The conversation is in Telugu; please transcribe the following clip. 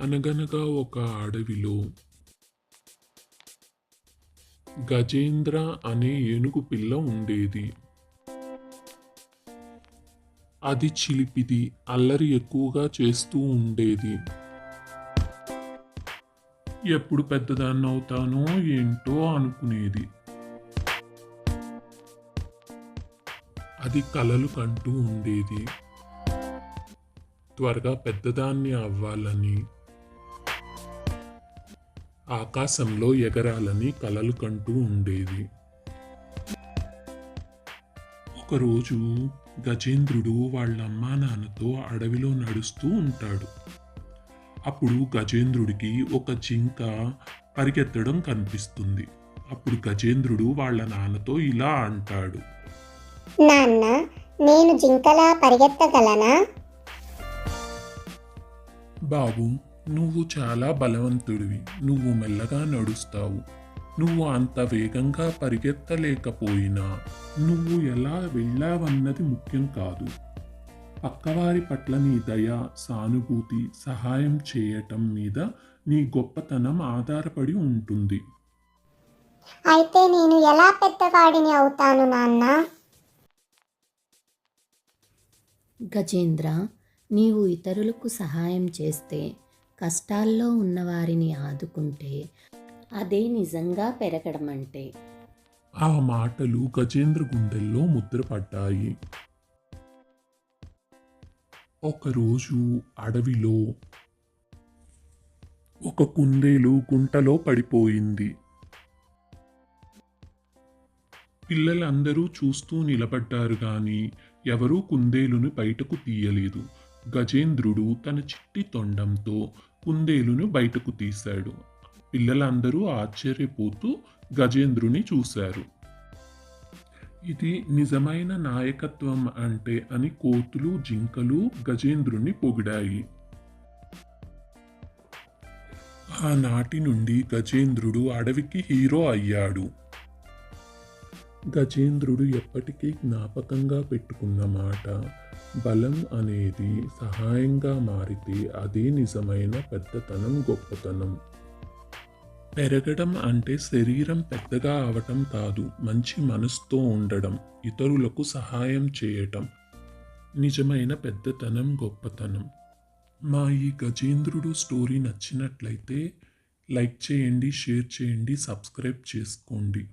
అనగనగా ఒక అడవిలో గజేంద్ర అనే ఏనుగు పిల్ల ఉండేది. అది చిలిపిది అల్లరి ఎక్కువగా చేస్తూ ఉండేది. ఎప్పుడు పెద్దదాన్ని అవుతానో ఏంటో అనుకునేది. అది కలలు కంటూ ఉండేది. త్వరగా పెద్దదాన్ని అవ్వాలని ఆకాశంలో ఎగరాలని కలలు కంటూ ఉండేది. ఒకరోజు గజేంద్రుడు వాళ్ళ అమ్మా నాన్నతో అడవిలో నడుస్తూ ఉంటాడు. అప్పుడు గజేంద్రుడికి ఒక జింక పరిగెత్తడం కనిపిస్తుంది. అప్పుడు గజేంద్రుడు వాళ్ళ నాన్నతో ఇలా అంటాడు. నాన్న నేను జింకలా పరిగెత్తగలనా? బాబు నువ్వు చాలా బలవంతుడివి. నువ్వు మెల్లగా నడుస్తావు. నువ్వు అంత వేగంగా పరిగెత్తలేకపోయినా నువ్వు ఎలా వెళ్ళావన్నది ముఖ్యం కాదు. పక్కవారి పట్ల నీ దయ సానుభూతి సహాయం చేయటం మీద నీ గొప్పతనం ఆధారపడి ఉంటుంది. అయితే నేను ఎలా పెద్దవాడిని అవుతాను నాన్న? గజేంద్ర నీవు ఇతరులకు సహాయం చేస్తే కష్టాల్లో ఉన్నవారిని ఆదుకుంటే అదే నిజంగా పెరగడం అంటే. ఆ మాటలు గజేంద్ర గుండెల్లో ముద్రపడ్డాయి ఒకరోజు అడవిలో ఒక కుందేలు గుంటలో పడిపోయింది. పిల్లలందరూ చూస్తూ నిలబడ్డారు గాని ఎవరూ కుందేలును బయటకు తీయలేదు. గజేంద్రుడు తన చిట్టి తొండంతో కుందేలును బయటకు తీశాడు. పిల్లలందరూ ఆశ్చర్యపోతూ గజేంద్రుని చూశారు. ఇది నిజమైన నాయకత్వం అంటే అని కోతులు జింకలు గజేంద్రుని పొగిడాయి. ఆనాటి నుండి గజేంద్రుడు అడవికి హీరో అయ్యాడు. గజేంద్రుడు ఎప్పటికీ జ్ఞాపకంగా పెట్టుకున్న మాట బలం అనేది సహాయంగా మారితే అదే నిజమైన పెద్దతనం గొప్పతనం. పెరగడం అంటే శరీరం పెద్దగా అవటం కాదు మంచి మనసుతో ఉండడం ఇతరులకు సహాయం చేయటం. నిజమైన పెద్దతనం గొప్పతనం. మా ఈ గజేంద్రుడు స్టోరీ నచ్చినట్లయితే లైక్ చేయండి షేర్ చేయండి సబ్స్క్రైబ్ చేసుకోండి.